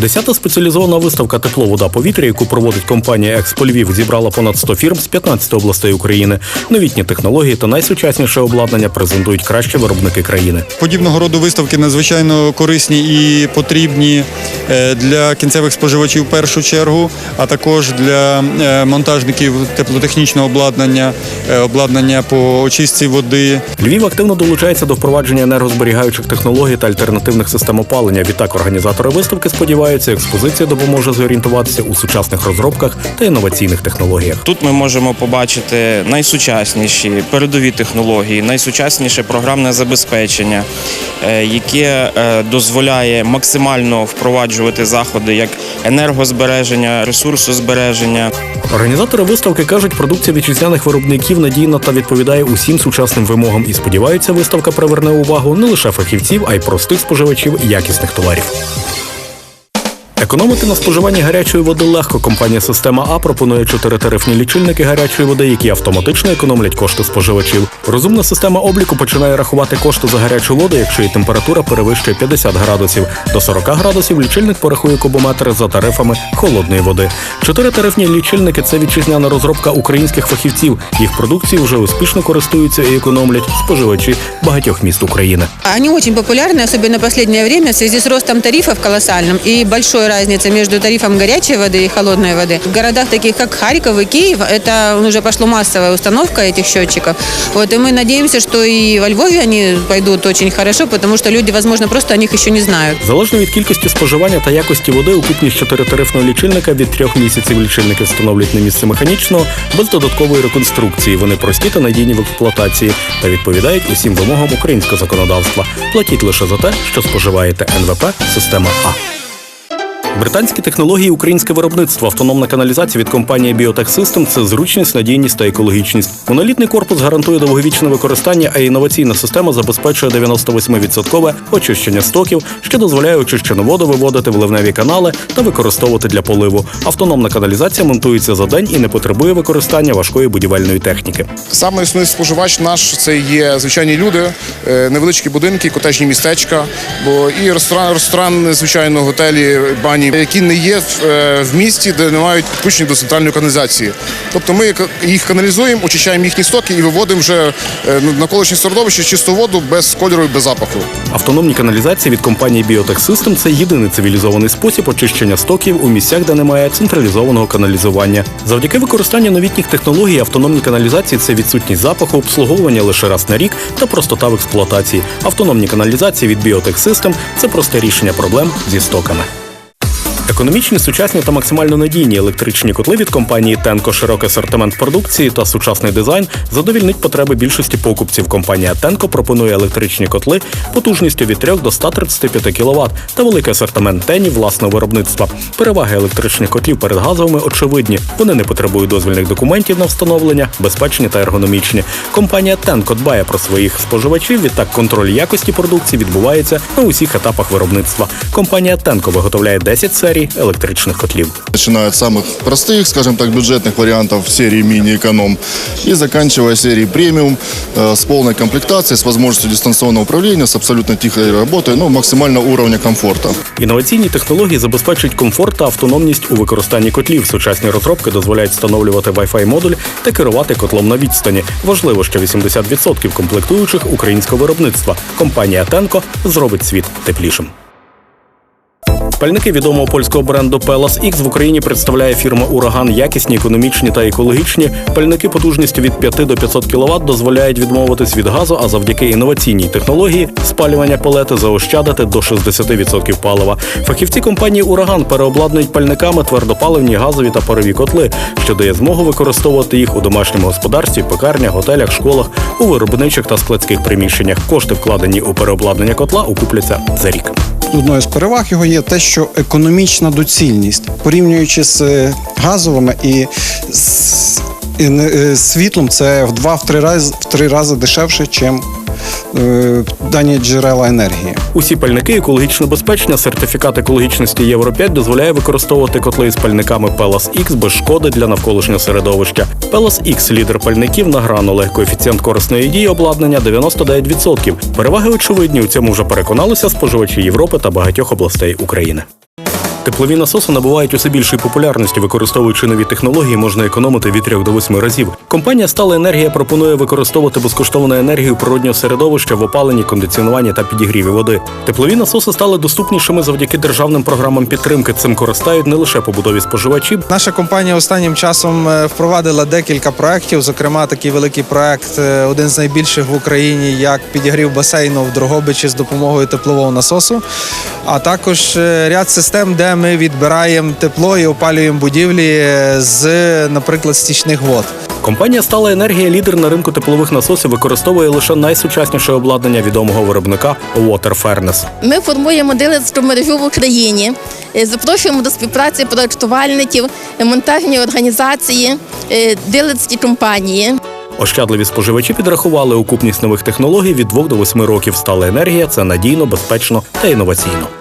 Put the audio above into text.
Десята спеціалізована виставка Тепло, вода, повітря, яку проводить компанія Експо Львів, зібрала понад 100 фірм з 15 областей України. Новітні технології та найсучасніше обладнання презентують кращі виробники країни. Подібного роду виставки надзвичайно корисні і потрібні е, для кінцевих споживачів в першу чергу, а також для е, монтажників теплотехнічного обладнання, е, обладнання по очистці води. Львів активно долучається до впровадження енергозберігаючих технологій та альтернативних систем опалення. Відтак організатори виставки сподіваються, експозиція допоможе зорієнтуватися у сучасних розробках та інноваційних технологіях. Тут ми можемо побачити найсучасніші передові технології, найсучасніше програмне забезпечення, е, яке е, дозволяє максимально впроваджувати заходи як енергозбереження, ресурсозбереження. Організатори виставки кажуть, продукція вітчизняних виробників надійна та відповідає усім сучасним вимогам і сподіваються, виставка приверне увагу не лише фахівців, а й простих споживачів якісних товарів. Економити на споживанні гарячої води легко. Компанія Система А пропонує чотири тарифні лічильники гарячої води, які автоматично економлять кошти споживачів. Розумна система обліку починає рахувати кошти за гарячу воду, якщо її температура перевищує 50 градусів. До 40 градусів лічильник порахує кубометри за тарифами холодної води. Чотири тарифні лічильники це вітчизняна розробка українських фахівців. Їх продукції вже успішно користуються і економлять споживачі багатьох міст України. Они очень популярны, особенно в последнее время, в связи с ростом тарифов колоссальным и большой разницей между тарифом горячей воды и холодной воды. В городах таких, как Харьков и Киев, это уже пошло массовая установка этих счетчиков. Вот, и мы надеемся, что и во Львове они пойдут очень хорошо, потому что люди, возможно, просто о них еще не знают. Залежно від кількості споживання та якості води, окупність чотиритарифного лічильника від трьох місяців лічильники встановлюють на місце механічного без додаткової реконструкції. Вони прості та надійні в експлуатації та відповідають усім вимогам українського законодавства. Платіть лише за те, що споживаєте НВП система А. Британські технології, українське виробництво, автономна каналізація від компанії Biotech System – це зручність, надійність та екологічність. Монолітний корпус гарантує довговічне використання, а інноваційна система забезпечує 98% очищення стоків, що дозволяє очищену воду виводити в ливневі канали та використовувати для поливу. Автономна каналізація монтується за день і не потребує використання важкої будівельної техніки. Саме основний споживач наш це є звичайні люди, е, невеличкі будинки, котежні містечка, бо і ресторан, ресторан, звичайно, готелі, бані, які не є в, е, місті, де не мають підключення до центральної каналізації. Тобто ми їх каналізуємо, очищаємо їхні стоки і виводимо вже е, на навколишнє середовище чисту воду без кольору і без запаху. Автономні каналізації від компанії Biotech System – це єдиний цивілізований спосіб очищення стоків у місцях, де немає централізованого каналізування. Завдяки використанню новітніх технологій автономні каналізації це відсутність запаху, обслуговування лише раз на рік та простота в експлуатації. Автономні каналізації від Biotech System – це просте рішення проблем зі стоками. Економічні, сучасні та максимально надійні електричні котли від компанії Тенко, широкий асортимент продукції та сучасний дизайн задовільнить потреби більшості покупців. Компанія Тенко пропонує електричні котли потужністю від 3 до 135 кВт та великий асортимент тенів власного виробництва. Переваги електричних котлів перед газовими очевидні. Вони не потребують дозвільних документів на встановлення, безпечні та ергономічні. Компанія Тенко дбає про своїх споживачів. Відтак контроль якості продукції відбувається на усіх етапах виробництва. Компанія Тенко виготовляє 10 серій електричних котлів. Начиная от самых простых, скажем так, бюджетных вариантов серии мини-эконом и заканчивая серией премиум э, с полной комплектацией, с возможностью дистанционного управления, с абсолютно тихой работой, ну, максимального уровня комфорта. Інноваційні технології забезпечують комфорт та автономність у використанні котлів. Сучасні розробки дозволяють встановлювати Wi-Fi модуль та керувати котлом на відстані. Важливо, що 80% комплектуючих українського виробництва. Компанія Тенко зробить світ теплішим. Пальники відомого польського бренду Pelas X в Україні представляє фірма Ураган. Якісні, економічні та екологічні. Пальники потужністю від 5 до 500 кВт дозволяють відмовитись від газу, а завдяки інноваційній технології спалювання палети заощадити до 60% палива. Фахівці компанії Ураган переобладнують пальниками твердопаливні газові та парові котли, що дає змогу використовувати їх у домашньому господарстві, пекарнях, готелях, школах, у виробничих та складських приміщеннях. Кошти, вкладені у переобладнання котла, окупляться за рік. Одною з переваг його є те, що економічна доцільність, порівнюючи з е, газовими і з і е, світлом, це в два-в три рази в три рази дешевше, ніж дані джерела енергії. Усі пальники екологічно безпечні. Сертифікат екологічності Євро 5 дозволяє використовувати котли з пальниками Pelas X без шкоди для навколишнього середовища. Pelas X – лідер пальників на гранули. Коефіцієнт корисної дії обладнання 99%. Переваги очевидні. У цьому вже переконалися споживачі Європи та багатьох областей України. Теплові насоси набувають усе більшої популярності, використовуючи нові технології, можна економити від 3 до 8 разів. Компанія Стала енергія пропонує використовувати безкоштовну енергію природнього середовища в опаленні, кондиціонуванні та підігріві води. Теплові насоси стали доступнішими завдяки державним програмам підтримки. Цим користають не лише побудові споживачі, Наша компанія останнім часом е, впровадила декілька проєктів. Зокрема, такий великий проєкт, е, один з найбільших в Україні, як підігрів басейну в Дрогобичі з допомогою теплового насосу. А також е, ряд систем, де ми відбираємо тепло і опалюємо будівлі з, наприклад, стічних вод. Компанія Стала енергія, лідер на ринку теплових насосів, використовує лише найсучасніше обладнання відомого виробника Water Furnace. Ми формуємо дилерську мережу в Україні, е, запрошуємо до співпраці проєктувальників, е, монтажні організації, е, дилерські компанії. Ощадливі споживачі підрахували окупність нових технологій від 2 до 8 років. Стала енергія це надійно, безпечно та інноваційно.